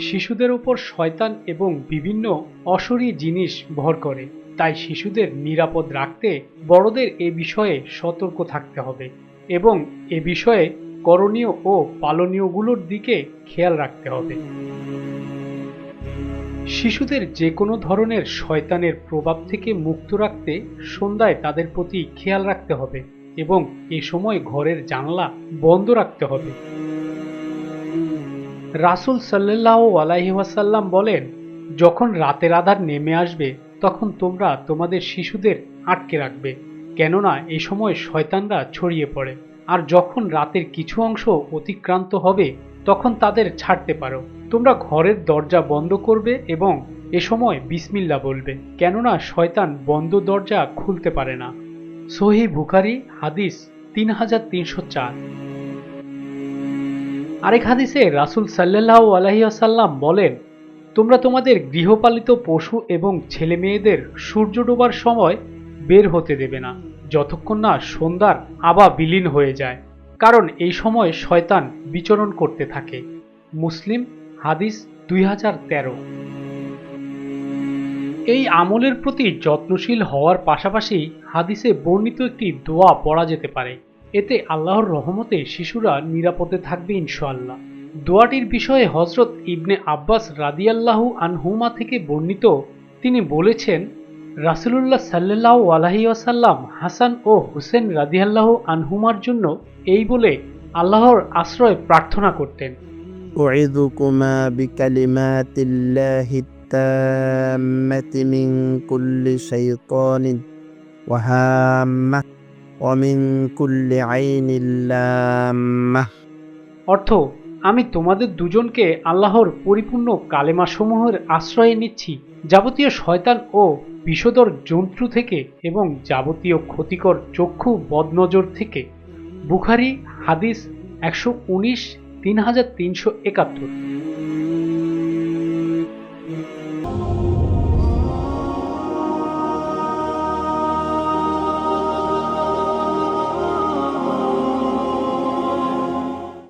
শিশুদের উপর শয়তান এবং বিভিন্ন অশরী জিনিস ভর করে। তাই শিশুদের নিরাপদ রাখতে বড়দের এ বিষয়ে সতর্ক থাকতে হবে এবং এ বিষয়ে করণীয় ও পালনীয়গুলোর দিকে খেয়াল রাখতে হবে। শিশুদের যে কোনো ধরনের শয়তানের প্রভাব থেকে মুক্ত রাখতে সন্ধ্যায় তাদের প্রতি খেয়াল রাখতে হবে এবং এ সময় ঘরের জানলা বন্ধ রাখতে হবে। রাসুল সাল্লাহ আলাইহাসাল্লাম বলেন, যখন রাতের আধার নেমে আসবে, তখন তোমরা তোমাদের শিশুদের আটকে রাখবে, কেননা এ সময় শয়তানরা ছড়িয়ে পড়ে। আর যখন রাতের কিছু অংশ অতিক্রান্ত হবে, তখন তাদের ছাড়তে পারো। তোমরা ঘরের দরজা বন্ধ করবে এবং এ সময় বিসমিল্লা বলবে, কেননা শয়তান বন্ধ দরজা খুলতে পারে না। সহি বুখারি, হাদিস তিন হাজার তিনশো চার। আরেক হাদিসে রাসুল সাল্লাহ আলহিয়াসাল্লাম বলেন, তোমরা তোমাদের গৃহপালিত পশু এবং ছেলে মেয়েদের সূর্য ডোবার সময় বের হতে দেবে না, যতক্ষণ না সন্ধ্যার আবা বিলীন হয়ে যায়। কারণ এই সময় শয়তান বিচরণ করতে থাকে। মুসলিম, হাদিস দুই হাজার তেরো। এই আমলের প্রতি যত্নশীল হওয়ার পাশাপাশি হাদিসে বর্ণিত একটি দোয়া পড়া যেতে পারে। এতে আল্লাহর রহমতে শিশুরা নিরাপদে থাকবে ইনশাআল্লাহ দোয়াটির বিষয়ে হজরত ইবনে আব্বাস রাদিয়াল্লাহু আনহুমা থেকে বর্ণিত তিনি বলেছেন রাসুলুল্লাহ সাল্লাহ আলহি আসাল্লাম হাসান ও হুসেন রাদিয়াল্লাহু আনহুমার জন্য এই বলে আল্লাহর আশ্রয় প্রার্থনা করতেন أعذكما بكلمات الله التامة من كل شيطان وهامة অমিন কুল্লে অর্থ, আমি তোমাদের দুজনকে আল্লাহর পরিপূর্ণ কালেমাসমূহের আশ্রয়ে নিচ্ছি, যাবতীয় শয়তান ও বিষদর জন্তু থেকে এবং যাবতীয় ক্ষতিকর চক্ষু বদনজর থেকে। বুখারি হাদিস একশো উনিশ, তিন হাজার তিনশো একাত্তর।